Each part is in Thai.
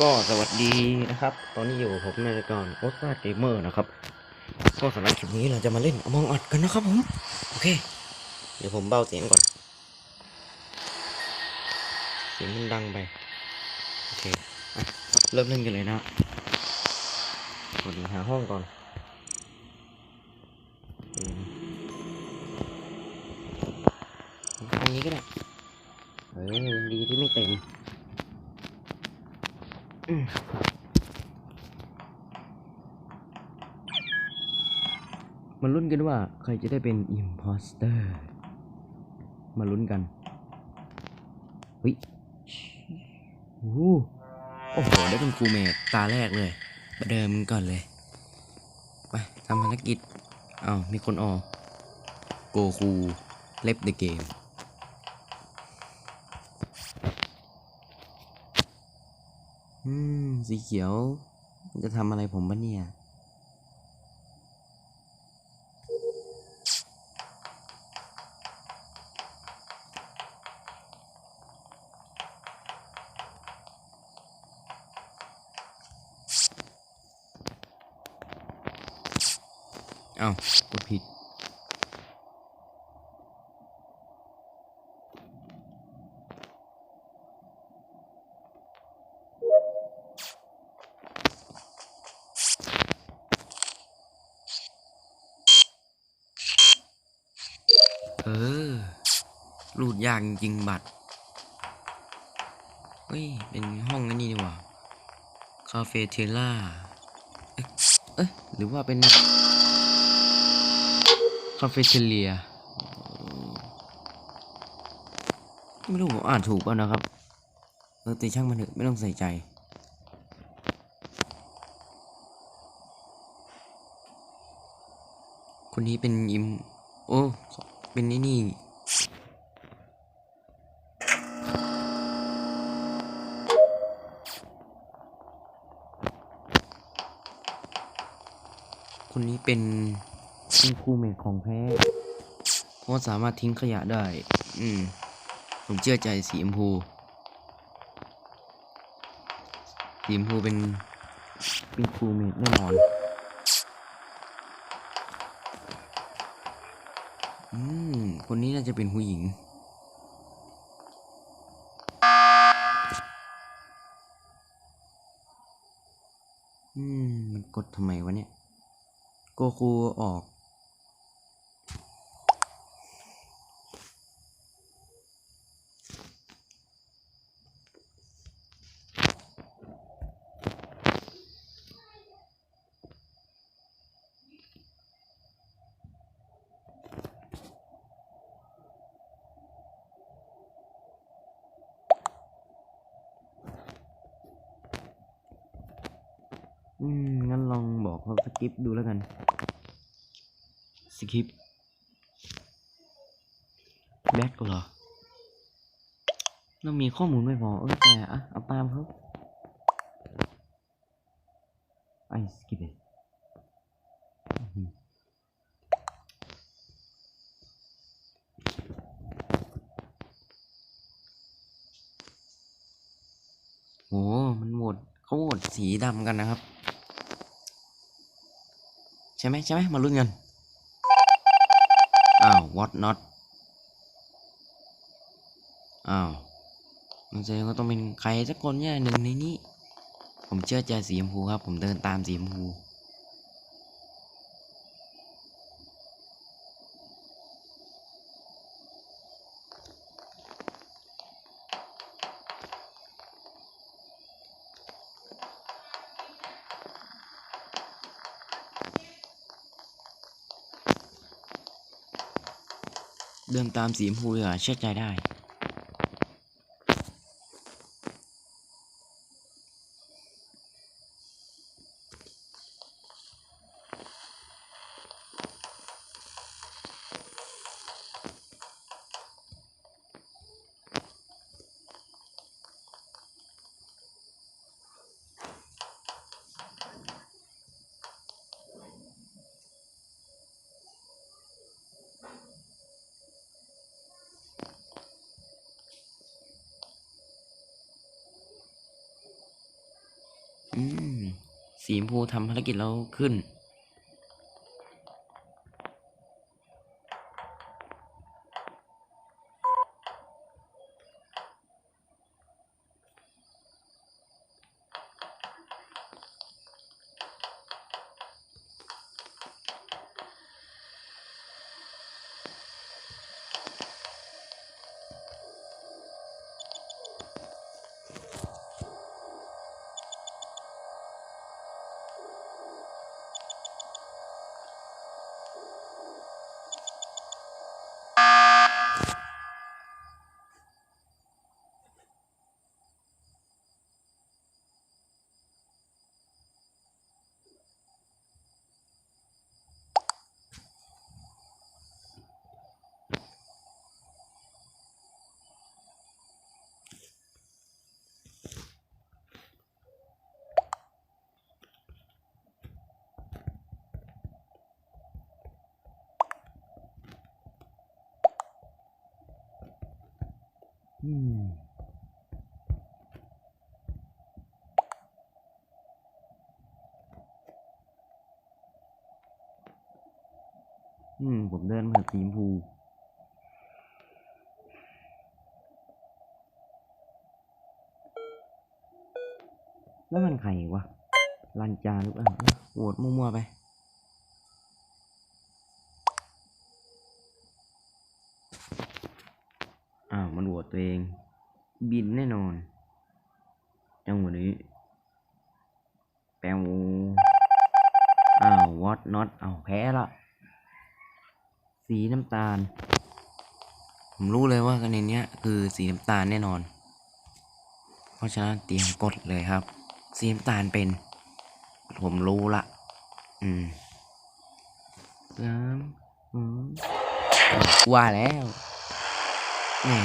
ก็สวัสดีนะครับ ตอนนี้อยู่ผมในรายการโอสตาเกมเมอร์นะครับ ก็สำหรับคลิปนี้เราจะมาเล่นอมองอัดกันนะครับผม โอเค เดี๋ยวผมเบาเสียงก่อน เสียงมันดังไป โอเคอะเริ่มเล่นกันเลยนะกดหาห้องก่อนอืมทางนี้ก็ได้เฮ้ยยังดีที่ไม่เต็ม มาลุ้นกันว่าใครจะได้เป็นอิมพอสเตอร์ มาลุ้นกันเฮ้ยโอ้โห ได้เป็นครูเมทตาแรกเลยประเดิมก่อนเลย ไปทำภารกิจอ้าวมีคนออก โกคู เล็บเดอะเกม อืม สีเขียว จะทำอะไรผมบ้าเนี่ย เอ้ากดผิด รูดยากจริงบัตร เฮ้ย เป็นห้องอันนี้นี่หว่าคาเฟ่เทล่า เอ๊ะหรือว่าเป็น คาเฟ่เทเลีย ไม่รู้ผมอ่านถูกเปล่านะครับ เออต่ช่างมันเถอะ ไม่ต้องใส่ใจคนนี้เป็นอิม โอ้ เป็นไอ้นี่ คนนี้เป็นคุณครูเมทของแท้เพราะสามารถทิ้งขยะได้ อืม ผมเชื่อใจสีชมพูสีชมพูเป็นเป็นครูเมทแน่นอนอืม คนนี้น่าจะเป็นผู้หญิง อืม มันกดทำไมวะเนี่ย โกคูออก อืม งั้นลองบอกเขาสกิปดูแล้วกัน สกิปแบ็กเหรอ เรามีข้อมูลไม่พอ เออแต่อะเอาตามเขาไอ้สกิปเลยโห มันโหวตเขาโหวตสีดำกันนะครับ ช่ไหมใช่ไหมมาลุ้นกัน อ้าว what not อ้าวมันแสดงว่าต้องเป็นใครสักคนเนี่ยหนึ่งในนี้ ผมเชื่อใจสีชมพูครับ ผมเดินตามสีชมพู เดินตามสีชมพูดีกว่าเชื่อใจได้ อ อืม สีชมพูทำภารกิจเราขึ้น อืมอืม ผมเดินมาสีชมพูแล้วมันใครวะลันจาหรือเปล่าเอ้าโหวตมั่วๆไป มันโหวตตัวเอง บินแน่นอน จังหวะนี้ แปลวอ้าว what not อ้าวแพ้ละ สีน้ำตาล ผมรู้เลยว่าคะแนนเนี้ย คือสีน้ำตาลแน่นอน เพราะฉะนั้นเตรียมกดเลยครับ สีน้ำตาลเป็น ผมรู้ละ อืมสามอืมอะว่าแล้ว แหม่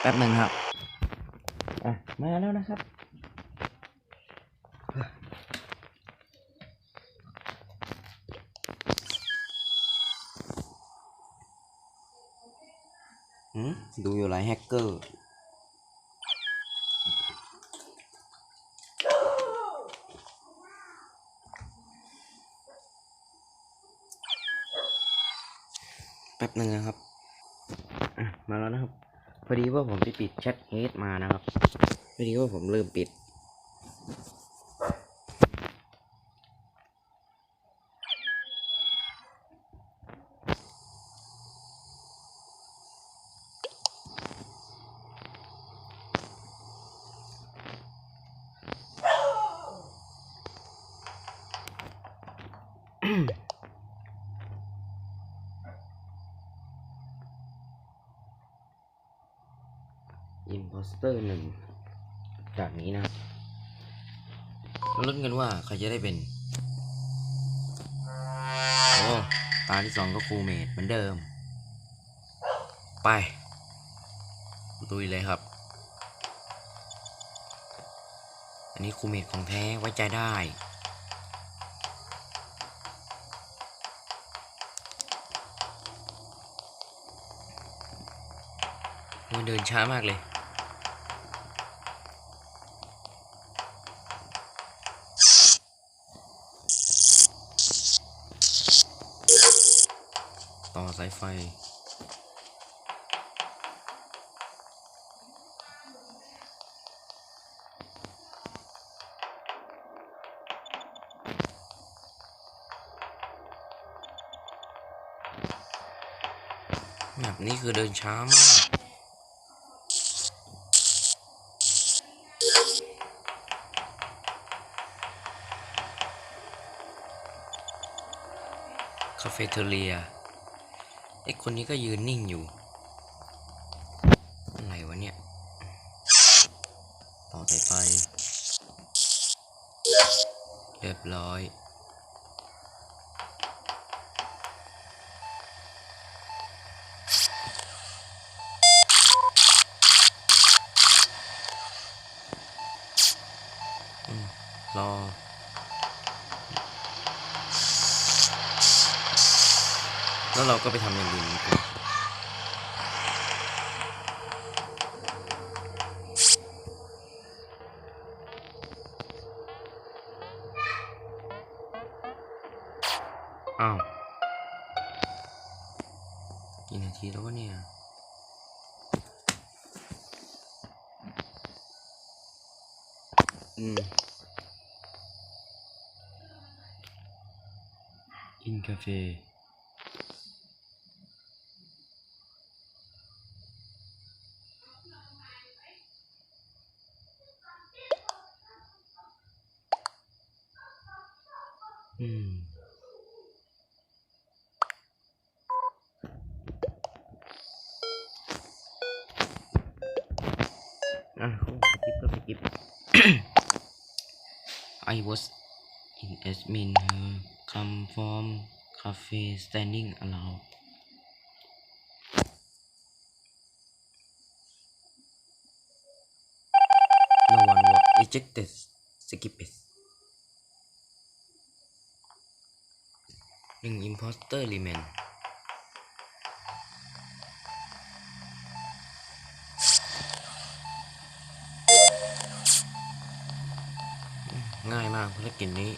แป๊บหนึ่งครับ อะ มาแล้วนะครับหืมดูอยู่หลายแฮกเกอร์แป๊บหนึ่งนะครับ อะมาแล้วนะครับ พอดีว่าผมไปปิดแชทเฮดมานะครับ พอดีว่าผมลืมปิดอินโพ สเตอร์หนึ่งจากนี้นะครับมาลุ้นกันว่าใครจะได้เป็นโอ้ตาที่สองก็ฟูเมดเหมือนเดิม ไปลุยเลยครับ อันนี้คูเมดของแท้ไว้ใจได้เดินช้ามากเลย ต่อสายไฟ แบบนี้คือเดินช้ามากคาเฟ่เทเรีย ไอคนนี้ก็ยืนนิ่งอยู่ อะไรวะเนี่ย ต่อสายไฟ เรียบร้อย รอ แล้วเราก็ไปทำอย่างอื่นอ้าวกี่นาทีแล้ววะเนี่ยอืมอินกาแฟ อืมอะสกิปก็สกิป I was in admin her come from cafe standing around no one was ejected skip it หนึ่งอิมพอสเตอร์รีเมนง่ายมากภารกิจนี้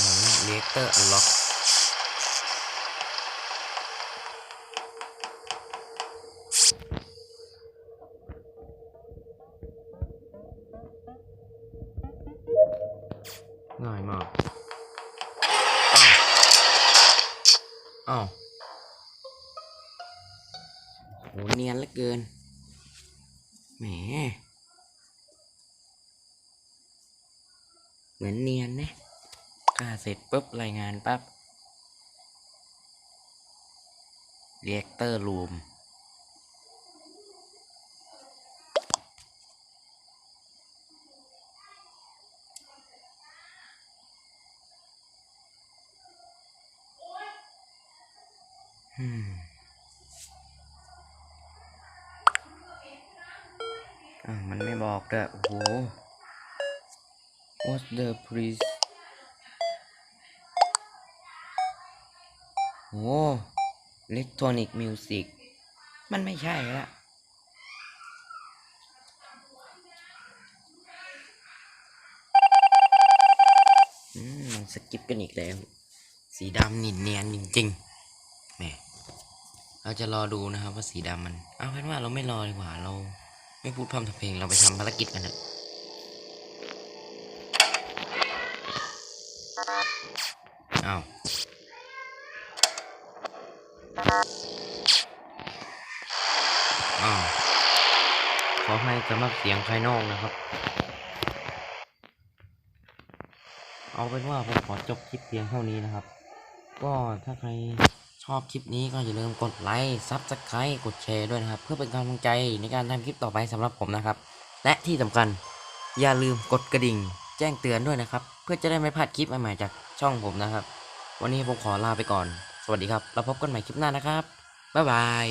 หนังเลเตอร์อัลล็อก เหมือนเนียนนะฆ่าเสร็จปุ๊บรายงานปั๊บเรียกเตอร์รูมอืมอ่ามันไม่บอกด้วยโอ้โห What's the priest โอ้ electronic music มันไม่ใช่ละอืมมันสกิปกันอีกแล้ว สีดำนินเนียนจริงๆแหมเราจะรอดูนะครับว่าสีดำมัน เอาเป็นว่าเราไม่รอดีกว่าเรา ไม่พูดพร่ำทำเพลงเราไปทำภารกิจกันเถอะ อ้าวอ้าวขอให้สำหรับเสียงภายนอกนะครับ เอาเป็นว่าผมขอจบคลิปเพียงเท่านี้นะครับ ก็ถ้าใครชอบคลิปนี้ก็อย่าลืมกดไลค์ซับสไครต์กดแชร์ด้วยนะครับ เพื่อเป็นกำลังใจในการทำคลิปต่อไปสำหรับผมนะครับ และที่สำคัญอย่าลืมกดกระดิ่ง แจ้งเตือนด้วยนะครับ เพื่อจะได้ไม่พลาดคลิปใหม่ๆจาก ช่องผมนะครับ วันนี้ผมขอลาไปก่อน สวัสดีครับ แล้วพบกันใหม่คลิปหน้านะครับ บ๊ายบาย